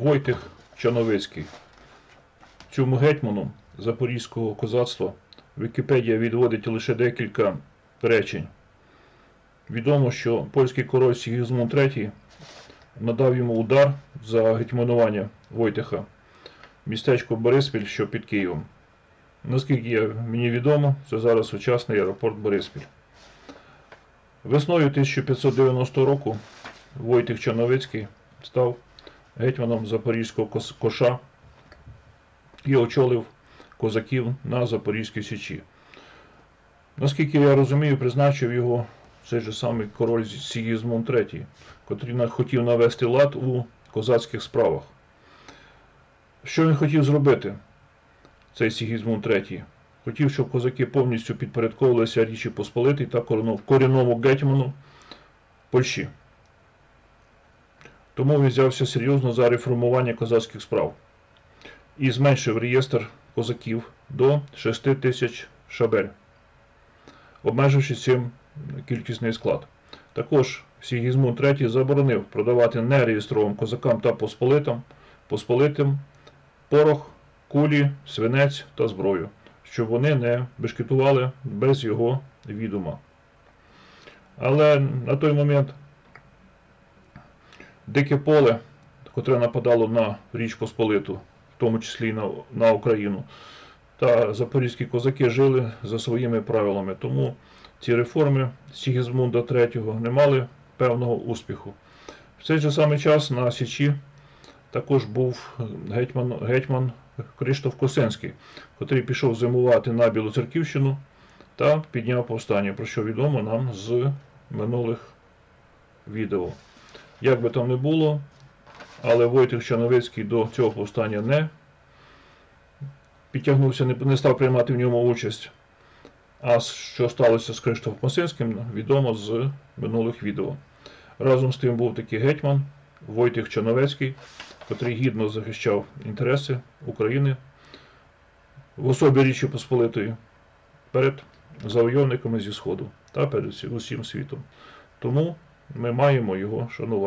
Войтих Чановицький. Цьому гетьману запорізького козацтва Вікіпедія відводить лише декілька речень. Відомо, що польський король Сігізмунд III надав йому удар за гетьманування Войтиха містечко Бориспіль, що під Києвом. Наскільки я, мені відомо, це зараз сучасний аеропорт Бориспіль. Весною 1590 року Войтих Чановицький став гетьманом Запорізького коша і очолив козаків на Запорізькій Січі. Наскільки я розумію, призначив його цей же самий король Сігізмунд III, котрий хотів навести лад у козацьких справах. Що він хотів зробити, цей Сігізмунд III? Хотів, щоб козаки повністю підпорядковувалися Річі Посполитій та корінному гетьману Польщі. Тому він взявся серйозно за реформування козацьких справ і зменшив реєстр козаків до 6 тисяч шабель, обмеживши цим кількісний склад. Також Сігізмунд III заборонив продавати нереєстрованим козакам та посполитам, посполитим порох, кулі, свинець та зброю, щоб вони не бешкетували без його відома. Але на той момент дике поле, котре нападало на Річ Посполиту, в тому числі і на, на Україну, та запорізькі козаки жили за своїми правилами. Тому ці реформи Сігізмунда III не мали певного успіху. В цей же самий час на Січі також був гетьман, гетьман Криштоф Косинський, котрий пішов зимувати на Білоцерківщину та підняв повстання, про що відомо нам з минулих відео. Як би там не було, але Войтих Чановицький до цього повстання не підтягнувся, не, став приймати в ньому участь. А що сталося з Криштофом Косинським, відомо з минулих відео. Разом з тим був такий гетьман Войтих Чановецький, котрий гідно захищав інтереси України в особі Річі Посполитої перед завойовниками зі Сходу та перед усім світом. Тому ми маємо його шанувати.